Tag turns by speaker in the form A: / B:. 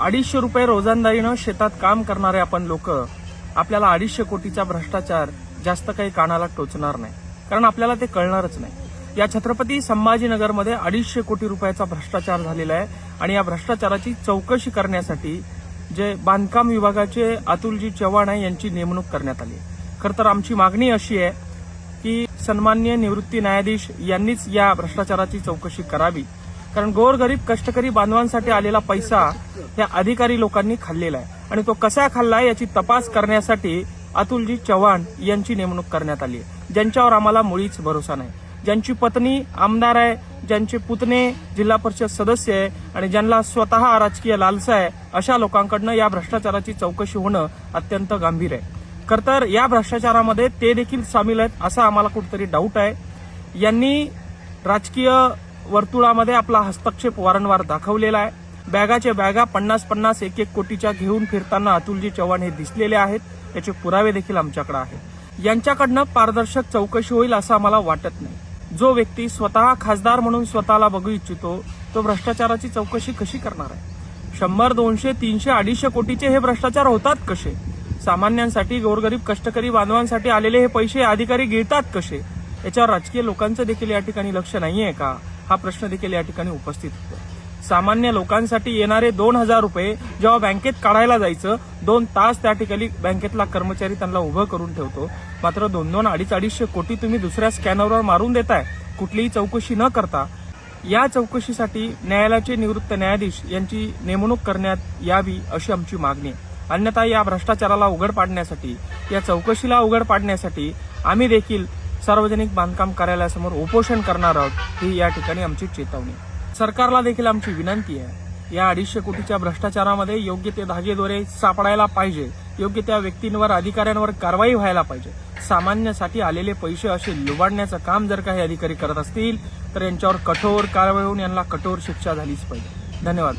A: अडीचशे रुपये रोजंदारीनं शेतात काम करणारे आपण लोक आपल्याला अडीचशे कोटीचा भ्रष्टाचार जास्त काही कानाला टोचणार नाही. कारण आपल्याला ते कळणारच नाही. या छत्रपती संभाजीनगरमध्ये अडीचशे कोटी रुपयाचा भ्रष्टाचार झालेला आहे आणि या भ्रष्टाचाराची चौकशी करण्यासाठी जे बांधकाम विभागाचे अतुलजी चव्हाण आहे यांची नेमणूक करण्यात आली. खरं तर आमची मागणी अशी आहे की सन्मान्य निवृत्ती न्यायाधीश यांनीच या भ्रष्टाचाराची चौकशी करावी. कारण गोरगरीब कष्टकरी बांधवांसाठी आलेला पैसा या अधिकारी लोकांनी खाल्लेला आहे. आणि तो कसा खाल्ला याची तपास करण्यासाठी अतुलजी चव्हाण यांची नेमणूक करण्यात आली आहे. ज्यांच्यावर आम्हाला मुळीच भरोसा नाही. ज्यांची पत्नी आमदार आहे ज्यांचे पुतणे जिल्हा परिषद सदस्य आहे आणि ज्यांना स्वतः राजकीय लालसा आहे अशा लोकांकडनं या भ्रष्टाचाराची चौकशी होणं अत्यंत गंभीर आहे. खरंतर या भ्रष्टाचारामध्ये ते देखील सामील आहेत असा आम्हाला कुठेतरी डाऊट आहे. यांनी राजकीय वर्तुळामध्ये आपला हस्तक्षेप वारंवार दाखवलेला आहे. बॅगाच्या बॅगा पन्नास पन्नास एक एक कोटीच्या घेऊन फिरताना अतुलजी चव्हाण हे दिसलेले आहेत. याचे पुरावे देखील आमच्याकडे आहेत. यांच्याकडनं पारदर्शक चौकशी होईल असं आम्हाला वाटत नाही. जो व्यक्ती स्वतः खासदार म्हणून स्वतःला बघू इच्छितो तो भ्रष्टाचाराची चौकशी कशी करणार आहे? शंभर दोनशे तीनशे अडीचशे कोटीचे हे भ्रष्टाचार होतात कसे? सामान्यांसाठी गोरगरीब कष्टकरी बांधवांसाठी आलेले हे पैसे अधिकारी गिळतात कसे? याच्यावर राजकीय लोकांचं देखील या ठिकाणी लक्ष नाहीये का? हा प्रश्न देखील या ठिकाणी उपस्थित होतो सामान्य लोकांसाठी येणारे दोन हजार रुपये जेव्हा बँकेत काढायला जायचं दोन तास त्या ठिकाणी बँकेतला कर्मचारी त्यांना उभं करून ठेवतो. मात्र दोन दोन अडीच अडीचशे कोटी तुम्ही दुसऱ्या स्कॅनरवर मारून देताय. कुठलीही चौकशी न करता. या चौकशीसाठी न्यायालयाचे निवृत्त न्यायाधीश यांची नेमणूक करण्यात यावी अशी आमची मागणी. आहे अन्यथा या भ्रष्टाचाराला उघड पाडण्यासाठी या चौकशीला उघड पाडण्यासाठी आम्ही देखील सार्वजनिक बांधकाम कार्यालयासमोर उपोषण करणार आहोत ही या ठिकाणी आमची चेतावणी. सरकारला देखील आमची विनंती आहे. या अडीचशे कोटीच्या भ्रष्टाचारामध्ये योग्य ते धागेदोरे सापडायला पाहिजे. योग्य त्या व्यक्तींवर अधिकाऱ्यांवर कारवाई व्हायला पाहिजे. सामान्यासाठी आलेले पैसे असे लुबाडण्याचं काम जर काही अधिकारी करत असतील तर यांच्यावर कठोर कारवाई होऊन यांना कठोर शिक्षा झालीच पाहिजे. धन्यवाद.